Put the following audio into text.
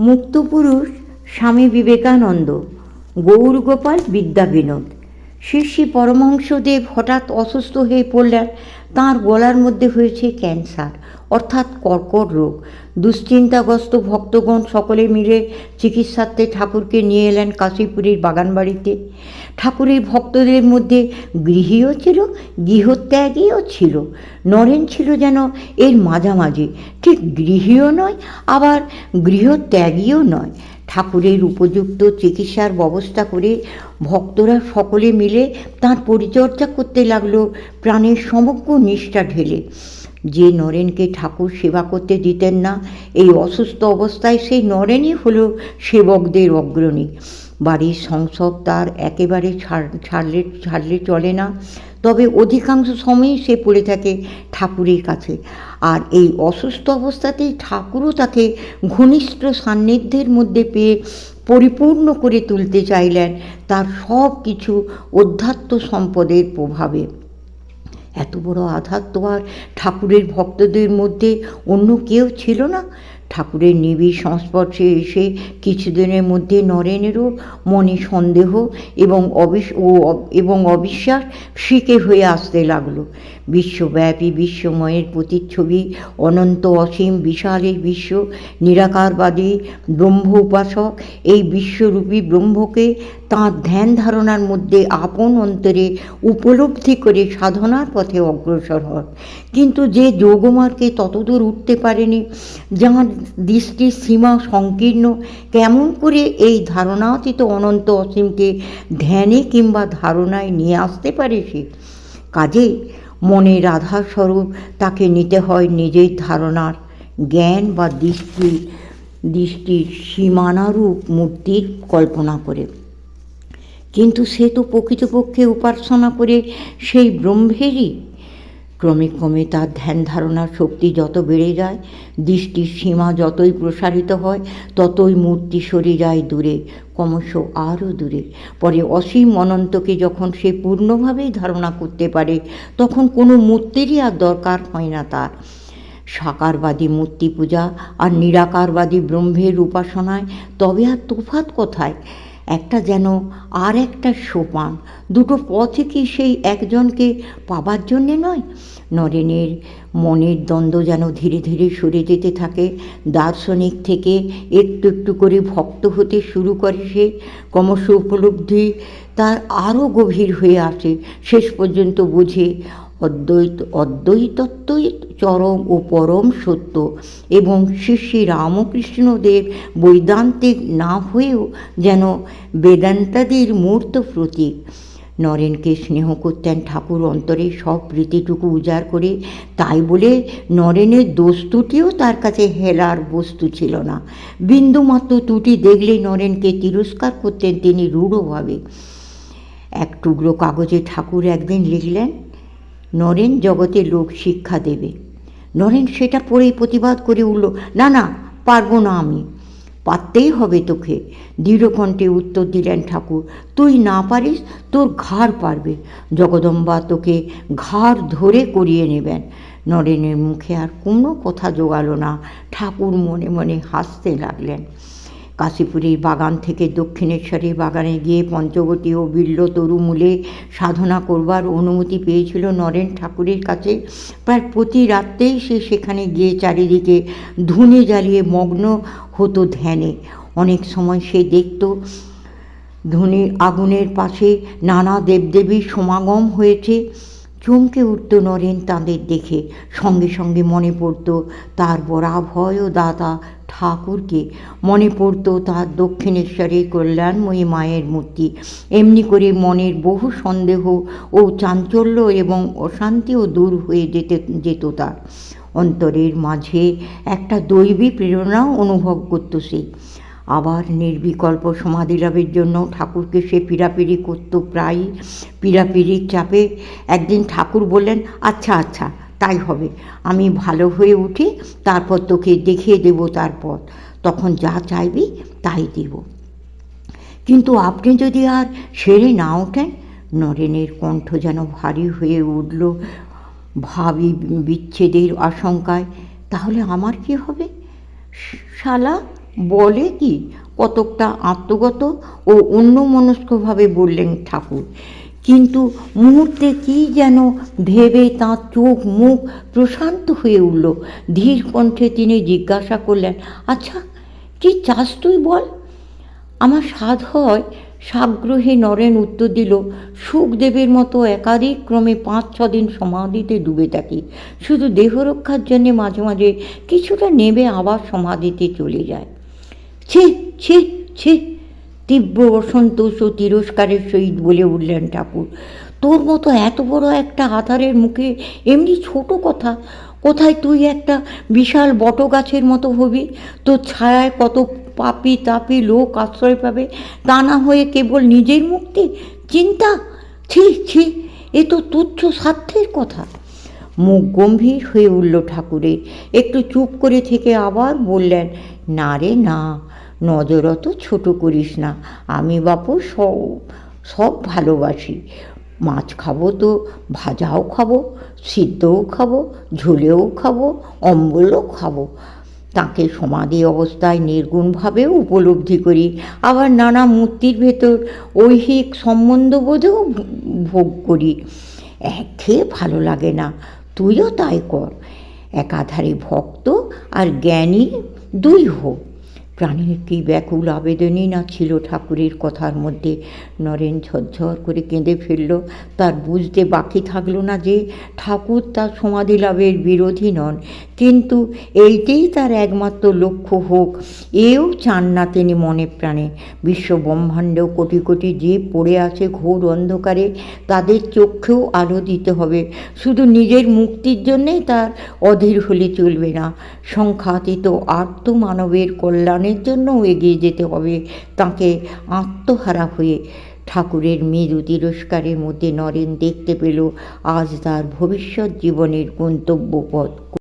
মুক্তপুরুষ স্বামী বিবেকানন্দ গৌরগোপাল বিদ্যা বিনোদ শ্রী পরমহংসদেব হঠাৎ অসুস্থ হয়ে পড়লেন। তাঁর গলার মধ্যে হয়েছে ক্যান্সার, অর্থাৎ কর্কট রোগ। দুশ্চিন্তাগ্রস্ত ভক্তগণ সকলে মিলে চিকিৎসার্থে ঠাকুরকে নিয়ে এলেন কাশীপুরীর বাগানবাড়িতে। ঠাকুরের ভক্তদের মধ্যে গৃহীও ছিল, গৃহত্যাগীও ছিল। নরেন ছিল যেন এর মাঝামাঝি, ঠিক গৃহীও নয়, আবার গৃহত্যাগীও নয়। ঠাকুরের উপযুক্ত চিকিৎসার ব্যবস্থা করে ভক্তরা সকলে মিলে তার পরিচর্যা করতে লাগল। প্রাণের সমগ্র নিষ্ঠা ঢেলে। যে নরেনকে ঠাকুর সেবা করতে দিতেন না, এই অসুস্থ অবস্থায় সেই নরেনই হলো সেবকদের অগ্রণী। বাড়ির সংসব তার একেবারে ছাড়, ছাড়লে ছাড়লে চলে না। তবে অধিকাংশ সময়ই সে পড়ে থাকে ঠাকুরের কাছে। আর এই অসুস্থ অবস্থাতেই ঠাকুরও তাকে ঘনিষ্ঠ সান্নিধ্যের মধ্যে পেয়ে পরিপূর্ণ করে তুলতে চাইলেন তার সব কিছু অধ্যাত্ম সম্পদের প্রভাবে। এত বড় আঘাত তো আর ঠাকুরের ভক্তদের মধ্যে অন্য কেউ ছিল না? ঠাকুরের নিবিড় সংস্পর্শে এসে কিছুদিনের মধ্যে নরেনেরও মনে সন্দেহ এবং অবিশ ও এবং অবিশ্বাস শিকে হয়ে আসতে লাগল। বিশ্বব্যাপী বিশ্বময়ের প্রতিচ্ছবি, অনন্ত অসীম বিশালের বিশ্ব, নিরাকারবাদী ব্রহ্ম উপাসক, এই বিশ্বরূপী ব্রহ্মকে তাঁর ধ্যান ধারণার মধ্যে আপন অন্তরে উপলব্ধি করে সাধনার পথে অগ্রসর হন। কিন্তু যে যোগমার্গে ততদূর উঠতে পারেনি, যাঁর দৃষ্টির সীমা সংকীর্ণ, কেমন করে এই ধারণাতীত অনন্ত অসীমকে ধ্যানে কিংবা ধারণায় নিয়ে আসতে পারে সে? কাজেই মনের আধারস্বরূপ তাকে নিতে হয় নিজের ধারণার জ্ঞান বা দৃষ্টি, দৃষ্টির সীমানারূপ মূর্তির কল্পনা করে। কিন্তু সে তো প্রকৃতপক্ষে উপাসনা করে সেই ব্রহ্মেরই ক্রমে ক্রমে তার ধ্যান ধারণার শক্তি যত বেড়ে যায়, দৃষ্টির সীমা যতই প্রসারিত হয়, ততই মূর্তি সরে যায় দূরে, ক্রমশ আরও দূরে। পরে অসীম অনন্তকে যখন সে পূর্ণভাবেই ধারণা করতে পারে, তখন কোনো মূর্তিরই আর দরকার হয় না তার। সাকারবাদী মূর্তি পূজা আর নিরাকারবাদী ব্রহ্মের উপাসনায় তবে আর তোফাত কোথায়? একটা যেন আর একটা সোপান। দুটো পথে কি সেই একজনকে পাবার জন্যে নয়? নরেনের মনের দ্বন্দ্ব যেন ধীরে ধীরে সরে যেতে থাকে। দার্শনিক থেকে একটু একটু করে ভক্ত হতে শুরু করে সে। ক্রমশ উপলব্ধি তার আরও গভীর হয়ে আসে। শেষ পর্যন্ত বুঝে, অদ্বৈত অদ্বৈতত্বই চরম ও পরম সত্য এবং শ্রী শ্রী রামকৃষ্ণদেব বৈদান্তিক না হয়েও যেন বেদান্তাদের মূর্ত প্রতীক। নরেনকে স্নেহ করতেন ঠাকুর অন্তরে সব প্রীতিটুকু উজাড় করে। তাই বলে নরেনের দোষ ত্রুটিও তার কাছে হেলার বস্তু ছিল না। বিন্দুমাত্র ত্রুটি দেখলেই নরেনকে তিরস্কার করতেন তিনি রূঢ়ভাবে। এক টুকরো কাগজে ঠাকুর একদিন লিখলেন, নরেন জগতে লোক শিক্ষা দেবে। নরেন সেটা পড়েই প্রতিবাদ করে উঠল, না না, পারব না আমি। পারতেই হবে তোকে। দৃঢ়কণ্ঠে উত্তর দিলেন ঠাকুর, তুই না পারিস, তোর ঘাড় পারবে। জগদম্বা তোকে ঘাড় ধরে করিয়ে নেবেন। নরেনের মুখে আর কোনো কথা জোগালো না। ঠাকুর মনে মনে হাসতে লাগলেন। কাশীপুরের বাগান থেকে দক্ষিণেশ্বরের বাগানে গিয়ে পঞ্চবতী ও বিল্ল তরুমূলে সাধনা করবার অনুমতি পেয়েছিল নরেন ঠাকুরের কাছে। প্রায় প্রতি রাত্রেই সে সেখানে গিয়ে চারিদিকে ধুনে জ্বালিয়ে মগ্ন হতো ধ্যানে। অনেক সময় সে দেখত ধুনির আগুনের পাশে নানা দেবদেবীর সমাগম হয়েছে। চমকে উঠত নরেন তাঁদের দেখে। সঙ্গে সঙ্গে মনে পড়ত তার বরাভয় দাদা ঠাকুরকে। মনে পড়ত তার দক্ষিণেশ্বরের কল্যাণময়ী মায়ের মূর্তি। এমনি করে মনের বহু সন্দেহ ও চাঞ্চল্য এবং অশান্তিও দূর হয়ে যেতে, যেত তার। অন্তরের মাঝে একটা দৈবী প্রেরণাও অনুভব করত সে। আবার নির্বিকল্প সমাধি লাভের জন্য ঠাকুরকে সে পীড়াপিড়ি করতো প্রায়ই। পীড়াপিড়ির চাপে একদিন ঠাকুর বললেন আচ্ছা আচ্ছা তাই হবে। আমি ভালো হয়ে উঠি, তারপর তোকে দেখিয়ে দেব তার পথ। তখন যা চাইবি, তাই দেব। কিন্তু আপনি যদি আর সেরে না ওঠেন, নরেনের কণ্ঠ যেন ভারী হয়ে উঠল। ভাবি বিচ্ছেদের আশঙ্কায়, তাহলে আমার কি হবে? শালা বলে কি, কতকটা আত্মগত ও অন্যমনস্কভাবে বললেন ঠাকুর। কিন্তু মুহূর্তে কি যেন ভেবে তাঁর চোখ মুখ প্রশান্ত হয়ে উঠল। ধীর কণ্ঠে তিনি জিজ্ঞাসা করলেন আচ্ছা কি চাস তুই বল? আমার স্বাদ হয়, সাগ্রহে নরেন উত্তর দিল, সুখদেবের মতো একাধিক ক্রমে পাঁচ, ছ দিন সমাধিতে ডুবে থাকি। শুধু দেহ রক্ষার জন্যে মাঝে মাঝে কিছুটা নেবে আবার সমাধিতে চলে যায়। ছি ছি ছি। তীব্র অসন্তোষ ও তিরস্কারের সহিত বলে উঠলেন ঠাকুর। তোর মতো এত বড় একটা আধারের মুখে এমনি ছোট কথা, কোথায় তুই একটা বিশাল বট গাছের মতো হবি? তোর ছায়ায় কত পাপি তাপি লোক আশ্রয় পাবে? তা না হয়ে কেবল নিজের মুক্তি? চিন্তা? ছি ছি, এ তো তুচ্ছ স্বার্থের কথা। মুখ গম্ভীর হয়ে উঠল ঠাকুরের। একটু চুপ করে থেকে আবার বললেন, না রে, না। নজর অত ছোট করিস না। আমি বাপু সব সব ভালোবাসি। মাছ খাব তো, ভাজাও খাব, সিদ্ধও খাব, ঝোলেও খাব, অম্বলও খাব। তাকে সমাধি অবস্থায় নির্গুণভাবেও উপলব্ধি করি। আবার নানা মূর্তির ভেতর ঐহিক সম্বন্ধবোধেও ভোগ করি। একঘেয়ে ভালো লাগে না, তুইও তাই কর। একাধারে ভক্ত আর জ্ঞানী দুই হোক। প্রাণীর কি ব্যাকুল আবেদনই না ছিল ঠাকুরের কথার মধ্যে। নরেন ঝরঝর করে কেঁদে ফেলল। তার বুঝতে বাকি থাকল না যে ঠাকুর তার সমাধি লাভের বিরোধী নন। কিন্তু এইটাই তার একমাত্র লক্ষ্য হোক, এও চান না তিনি মনে প্রাণে। বিশ্ব ব্রহ্মাণ্ডেও কোটি কোটি জীব পড়ে আছে ঘোর অন্ধকারে। তাদের চোখেও আলো দিতে হবে। শুধু নিজের মুক্তির জন্যেই তার অধীর হলে চলবে না। সংখ্যাতীত আর্ত মানবের কল্যাণের জন্যও এগিয়ে যেতে হবে। তাকে আত্মহারা হয়ে ঠাকুরের মেরু তিরস্কারের মধ্যে নরেন দেখতে পেল আজ তার ভবিষ্যৎ জীবনের গন্তব্য পথ